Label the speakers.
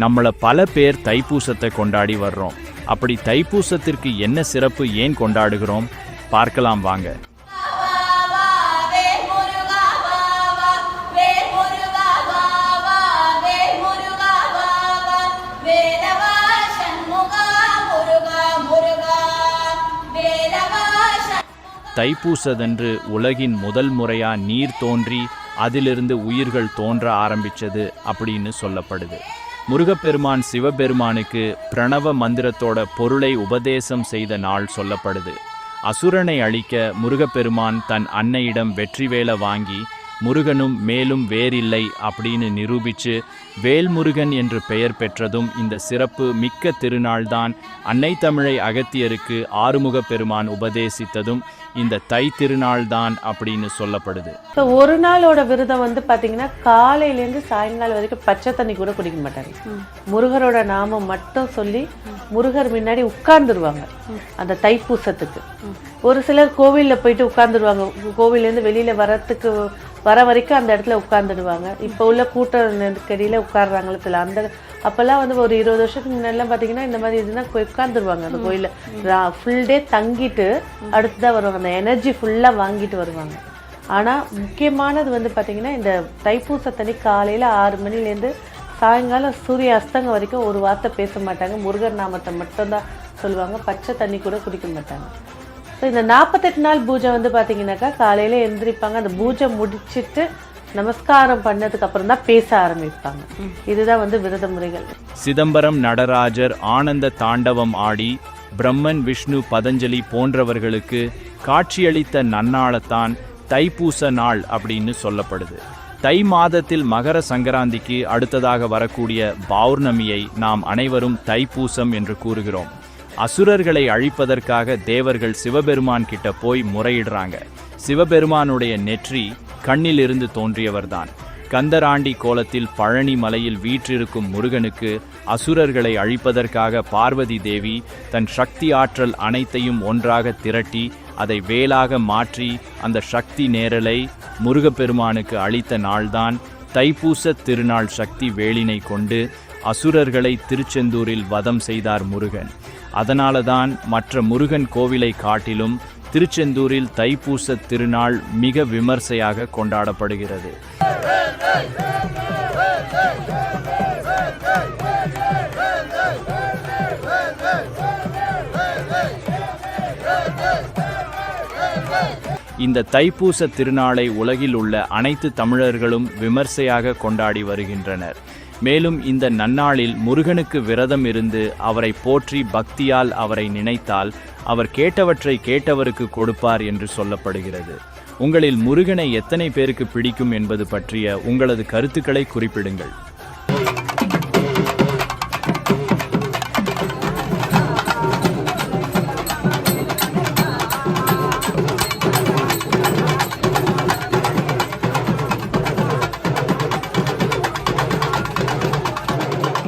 Speaker 1: நம்மள பல பேர் தைப்பூசத்தை கொண்டாடி வர்றோம். அப்படி தைப்பூசத்திற்கு என்ன சிறப்பு ஏன் கொண்டாடுகிறோம்? பார்க்கலாம் வாங்க.
Speaker 2: தைப்பூசதென்று
Speaker 1: தைப்பூசதன்று உலகின் முதல் முறையா நீர் தோன்றி அதிலிருந்து உயிர்கள் தோன்ற ஆரம்பிச்சது அப்படின்னு சொல்லப்படுது. முருகப்பெருமான் சிவபெருமானுக்கு பிரணவ மந்திரத்தோட பொருளை உபதேசம் செய்த நாள் சொல்லப்படுது. அசுரனை அழிக்க முருகப்பெருமான் தன் அன்னையிடம் வெற்றிவேல வாங்கி முருகனும் மேலும் வேறில்லை அப்படின்னு நிரூபிச்சு வேல்முருகன் என்று பெயர் பெற்றதும் இந்த சிறப்பு மிக்க திருநாள்தான். அன்னை தமிழை அகத்தியருக்கு ஆறுமுகப் பெருமான் உபதேசித்ததும் இந்த தை திருநாள்தான் அப்படின்னு சொல்லப்படுது.
Speaker 3: ஸோ ஒரு நாளோட விரதம் வந்து பார்த்தீங்கன்னா காலையிலேருந்து சாயங்காலம் வரைக்கும் பச்சை தண்ணி கூட குடிக்க மாட்டாங்க முருகரோட நாமம் மட்டும் சொல்லி முருகர் முன்னாடி உட்கார்ந்துருவாங்க. அந்த தைப்பூசத்துக்கு. ஒரு சிலர் கோவிலில் போயிட்டு உட்கார்ந்துருவாங்க. கோவிலேருந்து வெளியில் வரத்துக்கு வர வரைக்கும் அந்த இடத்துல உட்கார்ந்துடுவாங்க. இப்போ உள்ள கூட்ட நெருக்கடியில் உட்கார்றாங்களே சில அந்த அப்போல்லாம் வந்து ஒரு இருபது வருஷத்துக்கு முன்னாடிலாம் பார்த்தீங்கன்னா இந்த மாதிரி இதுனா போய் உட்கார்ந்துருவாங்க அந்த கோயிலில். ஃபுல் டே தங்கிட்டு அடுத்து தான் வருவாங்க. அந்த எனர்ஜி ஃபுல்லாக வாங்கிட்டு வருவாங்க. ஆனால் முக்கியமானது வந்து பார்த்திங்கன்னா இந்த தைப்பூசத்தனி காலையில் ஆறு மணிலேருந்து சாயங்காலம் சூரிய அஸ்தங்க வரைக்கும் ஒரு வார்த்தை பேச மாட்டாங்க. முருகர் நாமத்தை மட்டும்தான் சொல்லுவாங்க. பச்சை தண்ணி கூட குடிக்க மாட்டாங்க. ஸோ இந்த நாற்பத்தெட்டு நாள் பூஜை வந்து பார்த்தீங்கன்னாக்கா காலையில் எந்திரிப்பாங்க. அந்த பூஜை முடிச்சிட்டு நமஸ்காரம் பண்ணதுக்கு அப்புறம் தான் பேச ஆரம்பிப்பாங்க. இதுதான் வந்து விரத முறைகள்.
Speaker 1: சிதம்பரம் நடராஜர் ஆனந்த தாண்டவம் ஆடி பிரம்மன் விஷ்ணு பதஞ்சலி போன்றவர்களுக்கு காட்சியளித்த நன்னாளத்தான் தைப்பூச நாள் அப்படின்னு சொல்லப்படுது. தை மாதத்தில் மகர சங்கராந்திக்கு அடுத்ததாக வரக்கூடிய பௌர்ணமியை நாம் அனைவரும் தைப்பூசம் என்று கூறுகிறோம். அசுரர்களை அழிப்பதற்காக தேவர்கள் சிவபெருமான் கிட்ட போய் முறையிடுறாங்க. சிவபெருமானுடைய நெற்றி கண்ணிலிருந்து தோன்றியவர்தான். கந்தராண்டி கோலத்தில் பழனி மலையில் வீற்றிருக்கும் முருகனுக்கு அசுரர்களை அழிப்பதற்காக பார்வதி தேவி தன் சக்தி ஆற்றல் அனைத்தையும் ஒன்றாக திரட்டி அதை வேலாக மாற்றி அந்த சக்தி நேரலை முருகப்பெருமானுக்கு அளித்த நாள்தான் தைப்பூச திருநாள் சக்தி வேலினை கொண்டு அசுரர்களை திருச்செந்தூரில் வதம் செய்தார் முருகன். அதனால தான் மற்ற முருகன் கோவிலை காட்டிலும் திருச்செந்தூரில் தைப்பூச திருநாள் மிக விமர்சையாக கொண்டாடப்படுகிறது. இந்த தைப்பூச திருநாளை உலகில் உள்ள அனைத்து தமிழர்களும் விமர்சையாக கொண்டாடி வருகின்றனர். மேலும் இந்த நன்னாளில் முருகனுக்கு விரதம் இருந்து அவரை போற்றி பக்தியால் அவரை நினைத்தால் அவர் கேட்டவற்றை கேட்டவருக்கு கொடுப்பார் என்று சொல்லப்படுகிறது. உங்களில் முருகனை எத்தனை பேருக்கு பிடிக்கும் என்பது பற்றிய உங்களது கருத்துக்களை குறிப்பிடுங்கள்.